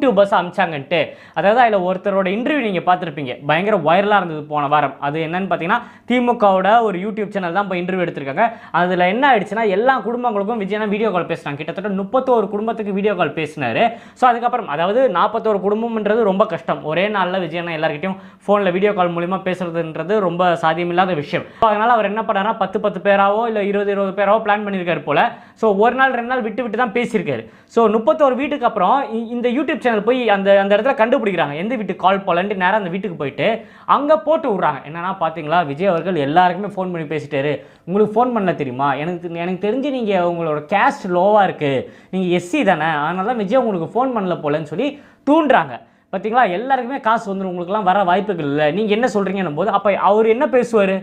YouTubers அமிச்சாங்கன்ட்டு. அதாவது அதில் ஒருத்தரோட இன்டர்வியூ நீங்கள் பார்த்துருப்பீங்க. பயங்கர வைரலாக இருந்தது போன வாரம். அது என்னன்னு பார்த்தீங்கன்னா திமுகவோட ஒரு யூடியூப் சேனல் தான் இப்போ இன்டர்வியூ எடுத்திருக்காங்க. அதில் என்ன ஆயிடுச்சுன்னா எல்லா குடும்பங்களுக்கும் விஜயனா வீடியோ கால் பேசுனாங்க கிட்டத்தட்ட முப்பத்தோரு குடும்பத்துக்கு வீடியோ கால் பேசினாரு. ஸோ அதுக்கப்புறம் அதாவது நாற்பத்தோரு குடும்பம்ன்றது ரொம்ப கஷ்டம். ஒரே நாளில் விஜயனா எல்லாருக்கிட்டையும் ஃபோனில் வீடியோ கால் மூலிமா பேசுறதுன்றது ரொம்ப சாத்தியமில்லாத விஷயம். So, அதனால அவர் என்ன பண்ணாருன்னா பத்து பத்து பேராவோ இல்லை இருபது இருபது பேராவோ பிளான் பண்ணியிருக்காரு போல. ஸோ ஒரு நாள் ரெண்டு நாள் விட்டு விட்டு தான் பேசியிருக்காரு. ஸோ முப்பத்தோரு வீட்டுக்கு அப்புறம் இந்த யூடியூப் சேனல் போய் அந்த அந்த இடத்துல கண்டுபிடிக்கிறாங்க. எந்த வீட்டுக்கு கால் போகலன்ட்டு நேராக அந்த வீட்டுக்கு போயிட்டு அங்கே போட்டு விட்றாங்க. என்னன்னா பார்த்தீங்களா விஜய் அவர்கள் எல்லாருக்குமே ஃபோன் பண்ணி பேசிட்டாரு. உங்களுக்கு ஃபோன் பண்ணல தெரியுமா? எனக்கு எனக்கு தெரிஞ்சு நீங்கள் உங்களோட கேஸ்ட் லோவாக இருக்குது நீங்கள் எஸ்சி தானே. அதனால தான் விஜய் உங்களுக்கு ஃபோன் பண்ணல போலன்னு சொல்லி தூண்டுறாங்க. பார்த்தீங்களா எல்லாருக்குமே காசு வந்துடும் உங்களுக்குலாம் வர வாய்ப்புகள் இல்லை. நீங்கள் என்ன சொல்கிறீங்கன்னும் போது அப்போ அவர் என்ன பேசுவார்?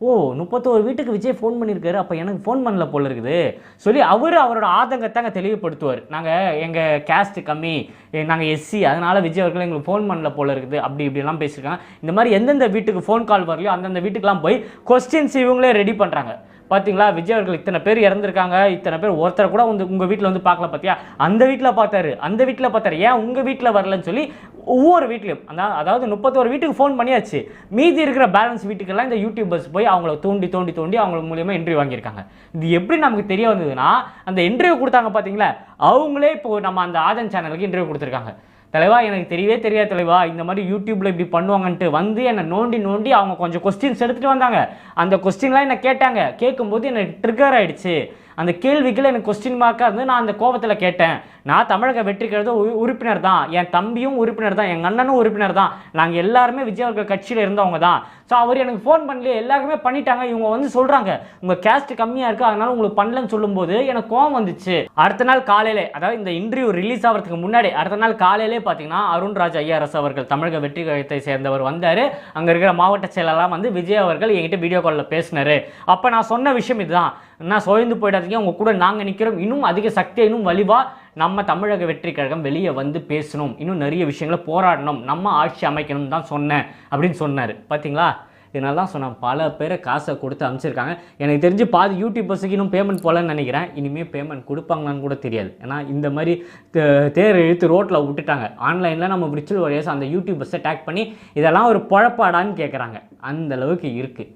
ஓ முப்பத்தோரு வீட்டுக்கு விஜய் ஃபோன் பண்ணியிருக்காரு அப்போ எனக்கு ஃபோன் பண்ணல போல இருக்குது. சொல்லி அவர் அவரோட ஆதங்கத்தை அங்கே தெளிவுபடுத்துவார். நாங்கள் எங்கள் கேஸ்ட் கம்மி நாங்கள் எஸ்சி அதனால் விஜய் அவர்கள் எங்களுக்கு ஃபோன் பண்ணல போல இருக்குது. அப்படி இப்படிலாம் பேசியிருக்காங்க இந்த மாதிரி எந்தெந்த வீட்டுக்கு ஃபோன் கால் வரலையோ அந்தந்த வீட்டுக்கெலாம் போய் கொஸ்டின்ஸ் இவங்களே ரெடி பண்ணுறாங்க பார்த்தீங்களா விஜய் அவர்கள் இத்தனை பேர் இறந்துருக்காங்க. இத்தனை பேர் ஒருத்தர் கூட வந்து உங்கள் வீட்டில் வந்து பார்க்கல பார்த்தியா அந்த வீட்டில் பார்த்தாரு. அந்த வீட்டில் பார்த்தாரு. ஏன் உங்கள் வீட்டில் வரலன்னு சொல்லி ஒவ்வொரு வீட்லையும் அந்த அதாவது முப்பத்தோரு வீட்டுக்கு ஃபோன் பண்ணியாச்சு. மீதி இருக்கிற பேலன்ஸ் வீட்டுக்கெல்லாம் இந்த யூடியூபர்ஸ் போய் அவங்கள தோண்டி தோண்டி தோண்டி அவங்க மூலியமாக இன்டர்வியூ வாங்கியிருக்காங்க. இது எப்படி நமக்கு தெரிய வந்ததுன்னா அந்த இன்டர்வியூ கொடுத்தாங்க பார்த்தீங்களா அவங்களே இப்போ நம்ம அந்த ஆதன் சேனலுக்கு இன்டர்வியூ கொடுத்துருக்காங்க. தலைவா எனக்கு தெரியவே தெரியாது தலைவா இந்த மாதிரி யூடியூப்பில் இப்படி பண்ணுவாங்கன்ட்டு வந்து என்னை நோண்டி நோண்டி அவங்க கொஞ்சம் கொஸ்டின்ஸ் எடுத்துகிட்டு வந்தாங்க. அந்த கொஸ்டின்லாம் என்னை கேட்டாங்க. கேட்கும்போது எனக்கு ட்ரிகர் ஆகிடுச்சு அந்த கேள்விகள் எனக்கு கொஸ்டின் மார்க்காக இருந்து நான் அந்த கோபத்தில் கேட்டேன். நான் தமிழக வெற்றி உ- உறுப்பினர் தான். என் தம்பியும் உறுப்பினர் தான். எங்கள் அண்ணனும் உறுப்பினர் தான். நாங்கள் எல்லாருமே விஜய் அவர்கள் கட்சியில் இருந்தவங்க தான். ஸோ அவர் எனக்கு ஃபோன் பண்ணல எல்லாருமே பண்ணிட்டாங்க. இவங்க வந்து சொல்கிறாங்க உங்கள் கேஸ்ட் கம்மியாக இருக்குது அதனால உங்களுக்கு பண்ணலன்னு சொல்லும்போது எனக்கு கோவம் வந்துச்சு. அடுத்த நாள் காலையில் அதாவது இந்த இன்டர்வியூ ரிலீஸ் ஆகிறதுக்கு முன்னாடி அடுத்த நாள் காலையிலே பார்த்தீங்கன்னா அருண்ராஜ் ஐஆர்எஸ் அவர்கள் தமிழக வெற்றி கழகத்தை சேர்ந்தவர் வந்தார். அங்கே இருக்கிற மாவட்ட செயலெல்லாம் வந்து விஜய் அவர்கள் என்கிட்ட வீடியோ காலில் பேசினாரு. அப்போ நான் சொன்ன விஷயம் இதுதான். நான் சோய்ந்து போயிடாதீங்க உங்க கூட நாங்கள் நிற்கிறோம் இன்னும் அதிக சக்தி இன்னும் வலிவாக நம்ம தமிழக வெற்றி கழகம் வெளியே வந்து பேசணும். இன்னும் நிறைய விஷயங்களை போராடணும். நம்ம ஆட்சி அமைக்கணும் தான் சொன்னேன் அப்படின்னு சொன்னார். பார்த்தீங்களா இதனால தான் சொன்னேன். பல பேரை காசை கொடுத்து அனுப்பிச்சிருக்காங்க. எனக்கு தெரிஞ்சு பாதி யூடியூபர்ஸுக்கு இன்னும் பேமெண்ட் போகலன்னு நினைக்கிறேன். இனிமேல் பேமெண்ட் கொடுப்பாங்களான்னு கூட தெரியாது. ஏன்னா இந்த மாதிரி தேர் இழுத்து ரோட்டில் விட்டுட்டாங்க. ஆன்லைனில் நம்ம விர்ச்சுவல் வழியாஸ் அந்த யூடியூபர்ஸை டேக் பண்ணி இதெல்லாம் ஒரு பொழப்பாடான்னு கேட்குறாங்க அந்த அளவுக்கு இருக்குது